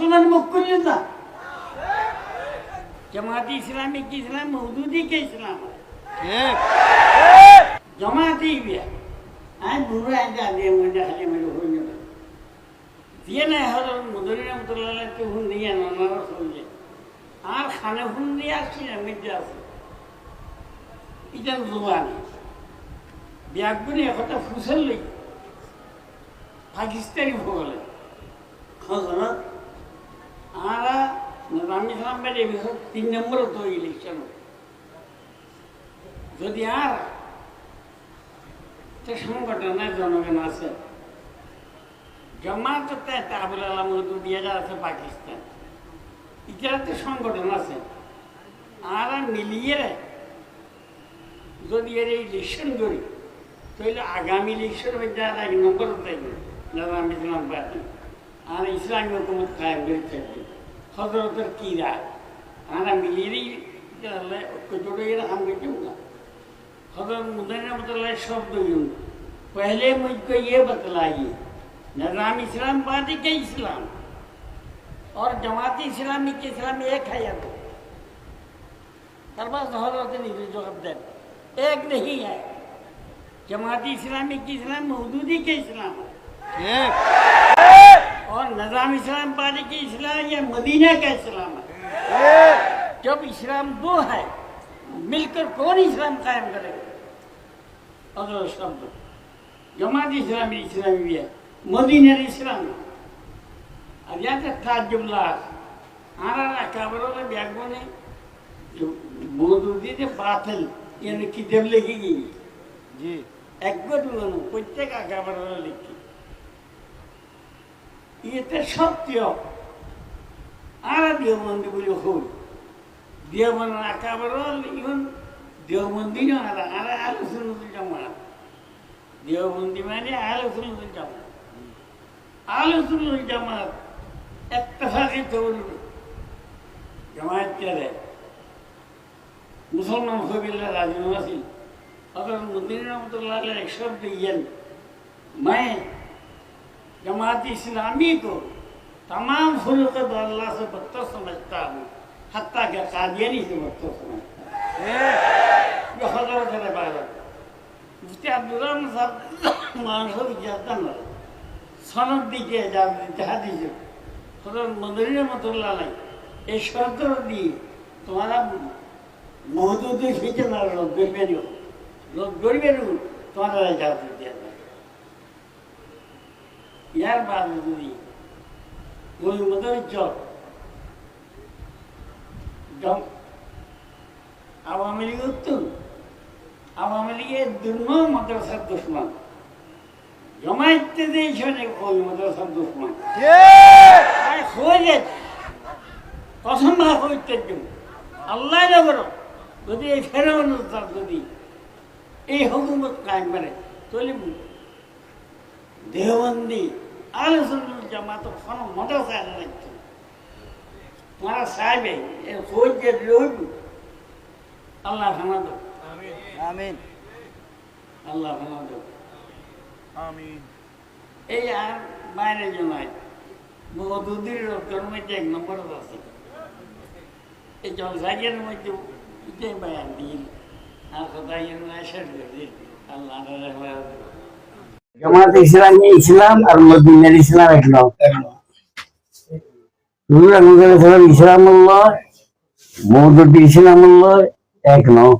মুসলমান মুখ করলেন না জামাতি ইসলামী কি ইসলাম? মৌদুদি কে ইসলাম? জমাতি বিয়া আমি বুড়ো একটা দিয়ে মধ্যে খালি মেরে হয়ে যাবে। দিয়ে না হলো মধুরী রহমতুল্লাহ তো হুন দিয়ে নানারা আর খানে হুন দিয়ে আসছি না মির্জা আছে। এটা জোয়ান ব্যাগগুলি একটা ফুসল পাকিস্তানি ভূগোলে। হজরত আরা ইসলাম বেড়ে তিন নম্বর তো ইলেকশন যদি আর তো সংগঠনের জনগণ আছে জমাত তাবুল আলম দিয়ে যা আছে পাকিস্তান। ইটার তো সংগঠন আছে। আর মিলিয়ে যদি এর ইলেকশন করি, তাহলে আগামী ইলেকশন আর এক নম্বর থাকবে ইসলাম পার্টি আর ইসলামী হুকুমত কায়েম করে থাকবে। ஹசரத்தர் கீரா ஆனால் இறை कचोड़े काम हज़रत मुद्दा ने बतलाया शब्द पहले मुझको ये बतलाइए निज़ाम इस्लाम पार्टी के इस्लाम और जमाती इस्लामी के इस्लाम एक है या दो हज़रत नहीं जो अब एक नहीं है जमाती इस्लामी के इस्लाम मौदूदी के इस्लाम है और निज़ाम इस्लाम पार्टी के इस्लाम ये मदीना का इस्लाम है जब इस्लाम दो है मिलकर कौन इस्लाम कायम करेगा अगर शब्द जमात इस्लामी इस्लामी भी है मदीना इस्लाम अब याद रखा जुमला आरा रखा बरोबर ब्यागों ने जो মৌদুদি যে বাতিল এনে কিতাব লিখে গিয়ে জি একবার বলুন প্রত্যেক আগাবার লিখি ইয়েতে সত্য আর দেওবন্দি বলে হল দেওবন্দ আকাবার ইভন দেওবন্দি না আর আর আলোচনা জমা দেওবন্দি মানে আলোচনা জমা আলোচনা জামাত একটা তৌল জামায়াত করে মুসলমান হবিল্লা রাজনবাসী अगर मुदीन रहमतुल्लाह अलैह एक शब्द ये मैं जमात इस्लामी को तमाम फुरुकत अल्लाह से बदतर समझता हूँ हत्या के कादियानी से बदतर समझता हूँ ये हजरत है भारत मुफ्ती अब्दुल्लाह साहब मानसर इजाजत न সনদ দিকে যাহা দিয়েছে হজরত মদনী রহমতুল্লাহ নাই এই শর্ত দিয়ে তোমারা মহদুদের ফিচে না লোক গরিবের লোক গরিবের তোমারা যাতে দিয়ে ইয়ার বাদ যদি ওই মদর চক আওয়ামী লীগ উত্তর। আওয়ামী লীগের দুর্ম মাদ্রাসার দুশ্মন। জমাইতে দিয়েছে ওই মাদ্রাসার দুশ্মন। হয়ে কসম ভাগ হইতে আল্লাহ নগর যদি এই ফেরাউন যদি। এই হুকুমত কায়েম করে তাহলে দেহবন্দি আলোচনা জামাত কোনো মাদ্রাসা রাখত তোমারা সাহেবে যে রইব আল্লাহ ভাঙা দো আমিন। আল্লাহ ভাঙা দো আমিন। এই আর বাইরে জমায় কর্মীতে এক নম্বর আছে। এই জলসাগের মধ্যে এটাই বয়ান দিন আর কোথায় করে আল্লাহ জামাত ইসলামী ইসলাম আর মদিনার ইসলাম এক নয় হুজুর, আমি বলেছিলাম ইসলাম আল্লাহ মৌদুদ্দি ইসলাম আল্লাহ এক নাও